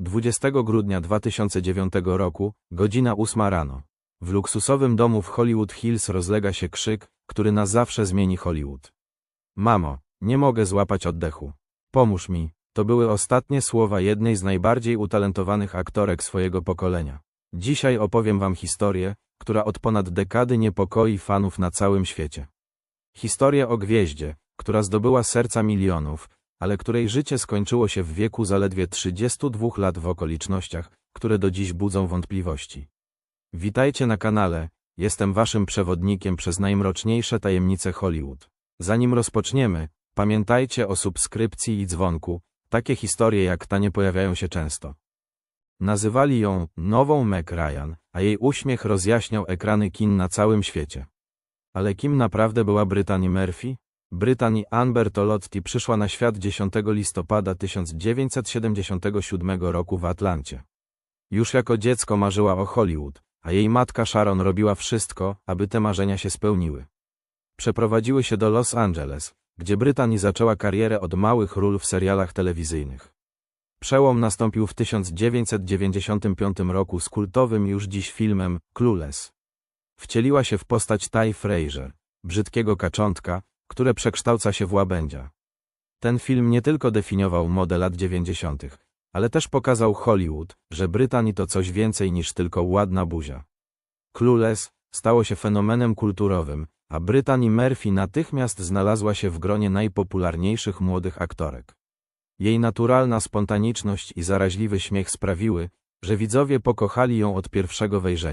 20 grudnia 2009 roku, godzina 8 rano. W luksusowym domu w Hollywood Hills rozlega się krzyk, który na zawsze zmieni Hollywood. Mamo, nie mogę złapać oddechu. Pomóż mi. To były ostatnie słowa jednej z najbardziej utalentowanych aktorek swojego pokolenia. Dzisiaj opowiem wam historię, która od ponad dekady niepokoi fanów na całym świecie. Historię o gwieździe, która zdobyła serca milionów, ale której życie skończyło się w wieku zaledwie 32 lat w okolicznościach, które do dziś budzą wątpliwości. Witajcie na kanale, jestem waszym przewodnikiem przez najmroczniejsze tajemnice Hollywood. Zanim rozpoczniemy, pamiętajcie o subskrypcji i dzwonku, takie historie jak ta nie pojawiają się często. Nazywali ją nową Meg Ryan, a jej uśmiech rozjaśniał ekrany kin na całym świecie. Ale kim naprawdę była Brittany Murphy? Brittany Ann Bertolotti przyszła na świat 10 listopada 1977 roku w Atlancie. Już jako dziecko marzyła o Hollywood, a jej matka Sharon robiła wszystko, aby te marzenia się spełniły. Przeprowadziły się do Los Angeles, gdzie Brittany zaczęła karierę od małych ról w serialach telewizyjnych. Przełom nastąpił w 1995 roku z kultowym już dziś filmem Clueless. Wcieliła się w postać Ty Frazier, brzydkiego kaczątka, które przekształca się w łabędzia. Ten film nie tylko definiował modę lat 90., ale też pokazał Hollywood, że Brytanii to coś więcej niż tylko ładna buzia. Clueless stało się fenomenem kulturowym, a Brytanii Murphy natychmiast znalazła się w gronie najpopularniejszych młodych aktorek. Jej naturalna spontaniczność i zaraźliwy śmiech sprawiły, że widzowie pokochali ją od pierwszego wejrzenia.